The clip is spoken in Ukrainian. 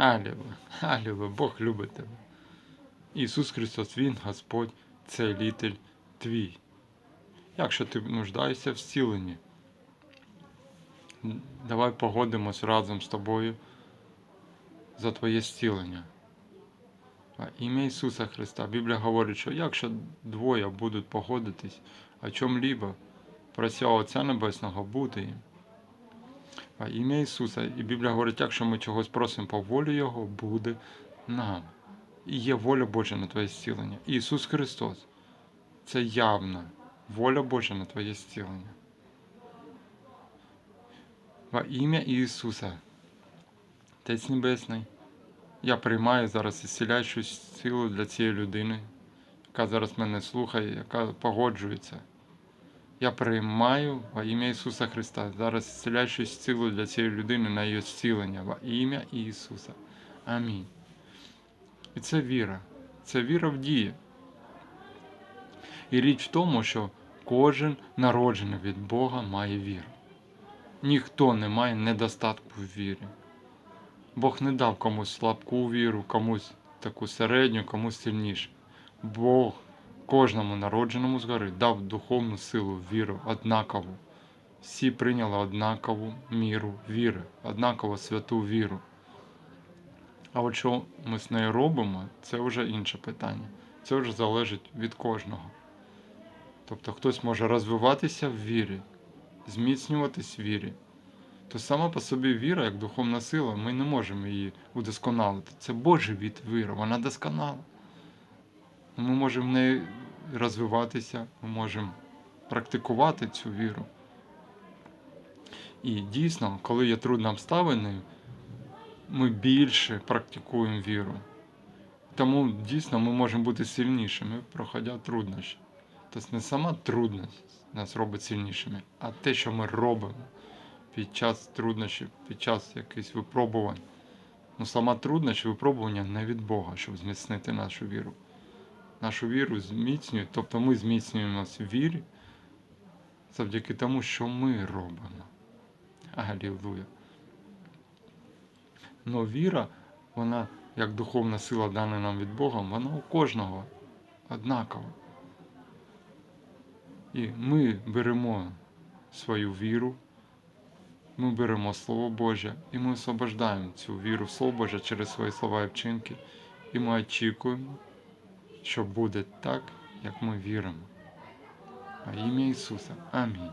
Алілуя, алілуя, Бог любить тебе. Ісус Христос, Він Господь, целитель твій. Якщо ти нуждаєшся в зціленні, давай погодимось разом з тобою за твоє зцілення. А ім'я Ісуса Христа. Біблія говорить, що якщо двоє будуть погодитись, о чому-либо, прося Отця Небесного буде їм. А ім'я Ісуса. І Біблія говорить, якщо ми чогось просимо по волі Його, буде нам. І є воля Божа на твоє зцілення. Ісус Христос. Це явна воля Божа на твоє зцілення. Во ім'я Ісуса. Отець Небесний. Я приймаю зараз ісціляючу силу для цієї людини, яка зараз мене слухає, яка погоджується. Я приймаю во ім'я Ісуса Христа зараз ісціляючу силу для цієї людини на її зцілення во ім'я Ісуса. Амінь. І це віра. Це віра в дії. І річ в тому, що кожен народжений від Бога має віру. Ніхто не має недостатку в вірі. Бог не дав комусь слабку віру, комусь таку середню, комусь сильнішу. Бог кожному народженому згори дав духовну силу, віру, однакову. Всі прийняли однакову міру віри, однаково святу віру. А от що ми з нею робимо, це вже інше питання. Це вже залежить від кожного. Тобто хтось може розвиватися в вірі, зміцнюватись в вірі. То сама по собі віра, як духовна сила, ми не можемо її удосконалити. Це Божий від віри, вона досконала. Ми можемо в неї розвиватися, ми можемо практикувати цю віру. І дійсно, коли є трудна обставини, ми більше практикуємо віру. Тому дійсно ми можемо бути сильнішими, проходя труднощі. Тобто не сама трудність нас робить сильнішими, а те, що ми робимо під час труднощів, під час якихось випробувань. Ну, сама труднощ, випробування не від Бога, щоб зміцнити нашу віру. Нашу віру зміцнюють, тобто ми зміцнюємося в вірі завдяки тому, що ми робимо. Алілуя. Но віра, вона, як духовна сила, дана нам від Бога, вона у кожного однакова. І ми беремо свою віру, ми беремо Слово Боже і ми освобождаємо цю віру в Слово Боже через свої слова і вчинки. І ми очікуємо, що буде так, як ми віримо. А ім'я Ісуса. Амінь.